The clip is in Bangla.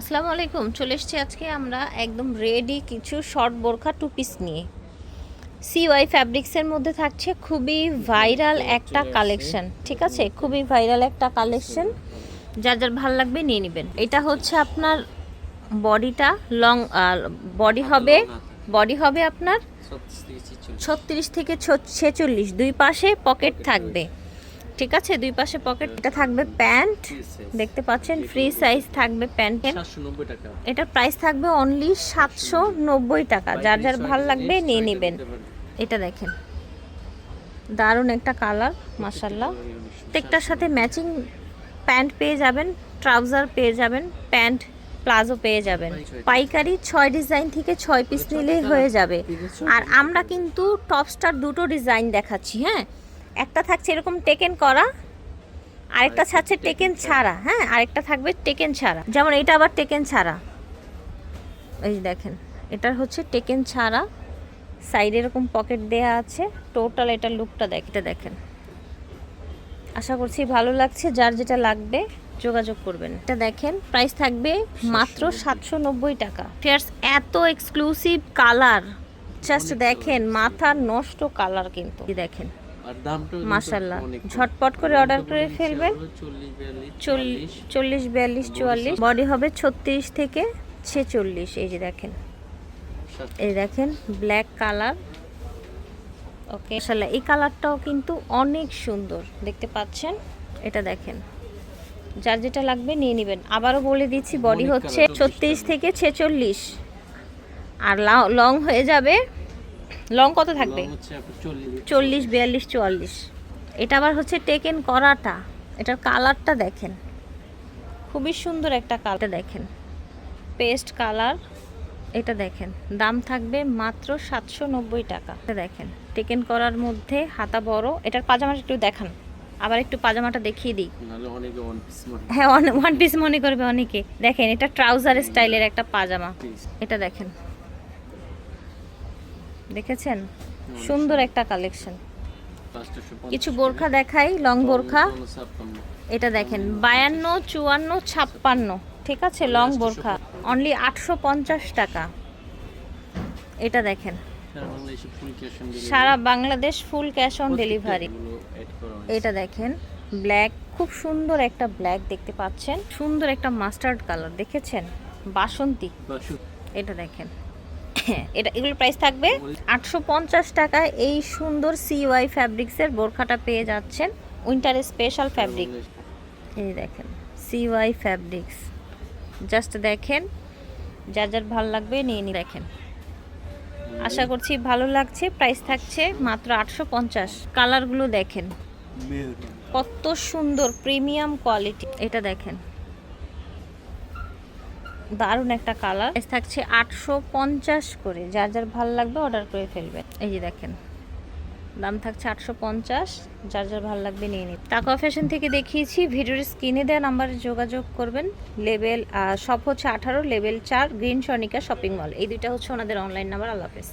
আসসালামু আলাইকুম চলে এসেছি আজকে আমরা একদম রেডি কিছু শর্ট বোরখা টু পিস নিয়ে। সিওয়াই ফ্যাব্রিক্সের মধ্যে থাকছে খুবই ভাইরাল একটা কালেকশন ঠিক আছে? খুবই ভাইরাল একটা কালেকশন যার যার ভালো লাগবে নিয়ে নেবেন। এটা হচ্ছে আপনার বডিটা লং বডি হবে বডি হবে আপনার ছত্রিশ থেকে ছেচল্লিশ। দুই পাশে পকেট থাকবে। ঠিক আছে? দুই পাশে পকেট এটা থাকবে প্যান্ট দেখতে পাচ্ছেন ফ্রি সাইজ থাকবে প্যান্টের এটার প্রাইস থাকবে অনলি সাতশো নব্বই টাকা। যার যার ভালো লাগবে নিয়ে নেবেন। এটা দেখেন। দারুণ একটা কালার মাসাল্লাহ প্রত্যেকটার সাথে ম্যাচিং প্যান্ট পেয়ে যাবেন ট্রাউজার পেয়ে যাবেন প্যান্ট প্লাজো পেয়ে যাবেন। পাইকারি ছয় ডিজাইন থেকে ছয় পিস নিলেই হয়ে যাবে। আর আমরা কিন্তু টপস্টার দুটো ডিজাইন দেখাচ্ছি হ্যাঁ? একটা থাকছে এরকম টেকেন করা আরেকটা থাকছে টেকেন ছাড়া। হ্যাঁ আরেকটা থাকবে টেকেন ছাড়া। যেমন এটা আবার টেকেন ছাড়া। এই দেখেন এটার হচ্ছে টেকেন ছাড়া। সাইডে এরকম পকেট দেয়া আছে। টোটাল এটা লুকটা দেখ এটা দেখেন। আশা করছি ভালো লাগছে যার যেটা লাগবে যোগাযোগ করবেন। এটা দেখেন প্রাইস থাকবে মাত্র সাতশো নব্বই টাকা। ফেয়ার্স এত এক্সক্লুসিভ কালার জাস্ট দেখেন মাথা নষ্ট কালার কিন্তু। দেখেন। মাশাল্লাহ ঝটপট করে অর্ডার করে ফেলবেন। চল্লিশ বিয়াল্লিশ চুয়াল্লিশ। বডি হবে ছত্রিশ থেকে ছেচল্লিশ। এই যে দেখেন। এই দেখেন ব্ল্যাক কালার ওকে মাশাল্লাহ এই কালারটাও কিন্তু অনেক সুন্দর। দেখতে পাচ্ছেন? এটা দেখেন। যার যেটা লাগবে নিয়ে নেবেন। আবারও বলে দিচ্ছি বডি হচ্ছে ছত্রিশ থেকে ছেচল্লিশ। আর লং হয়ে যাবে লং কত থাকবে? চল্লিশ। বিয়াল্লিশ চুয়াল্লিশ। এটা আবার হচ্ছে টেকেন করাটা। এটার কালারটা দেখেন। খুবই সুন্দর একটা কালার দেখেন। পেস্ট কালার এটা দেখেন। দাম থাকবে মাত্র সাতশো নব্বই টাকা। দেখেন। টেকেন করার মধ্যে হাতা বড়। এটার পাজামাটা একটু দেখান। আবার একটু পাজামাটা দেখিয়ে দিই। হ্যাঁ ওয়ান পিস মনে করবে অনেকে। দেখেন এটা ট্রাউজার স্টাইলের একটা পাজামা। এটা দেখেন। দেখেছেন? সুন্দর একটা কালেকশন কিছু বোরখা দেখাই লং বোরখা। এটা দেখেন বায়ান্ন চুয়ান্ন ছাপ্পান্ন। ঠিক আছে লং বোরখা। অনলি আটশো পঞ্চাশ টাকা। এটা দেখেন। সারা Bangladesh full cash on delivery এটা দেখেন ব্ল্যাক খুব সুন্দর একটা ব্ল্যাক দেখতে পাচ্ছেন। সুন্দর একটা মাস্টার্ড কালার দেখেছেন? বাসন্তী। এটা দেখেন। এটা এগুলোর প্রাইস থাকবে আটশো পঞ্চাশ টাকায় এই সুন্দর সিওয়াই ফ্যাব্রিক্সের বোরখাটা পেয়ে যাচ্ছেন উইন্টারের স্পেশাল ফ্যাব্রিক এই দেখেন সিওয়াই ফ্যাব্রিক্স জাস্ট দেখেন, যার যার ভালো লাগবে নিয়ে নিয়ে দেখেন, আশা করছি ভালো লাগছে প্রাইস থাকছে মাত্র আটশো পঞ্চাশ। কালারগুলো দেখেন, কত সুন্দর প্রিমিয়াম কোয়ালিটি এটা দেখেন দারুণ একটা কালার। থাকছে আটশো পঞ্চাশ করে। যার যার ভালো লাগবে অর্ডার করে ফেলবেন। এই যে দেখেন, দাম থাকছে আটশো পঞ্চাশ। যার যার ভালো লাগবে নিয়ে নিন। টাকা ফ্যাশন থেকে দেখিয়েছি, ভিডিওর স্ক্রিনে দেওয়া নাম্বারে যোগাযোগ করবেন। লেভেল সব হচ্ছে আঠারো লেভেল চার, গ্রিন সনিকা শপিং মল। এই দুইটা হচ্ছে ওনাদের অনলাইন নাম্বার আল্লাহ হাফেজ।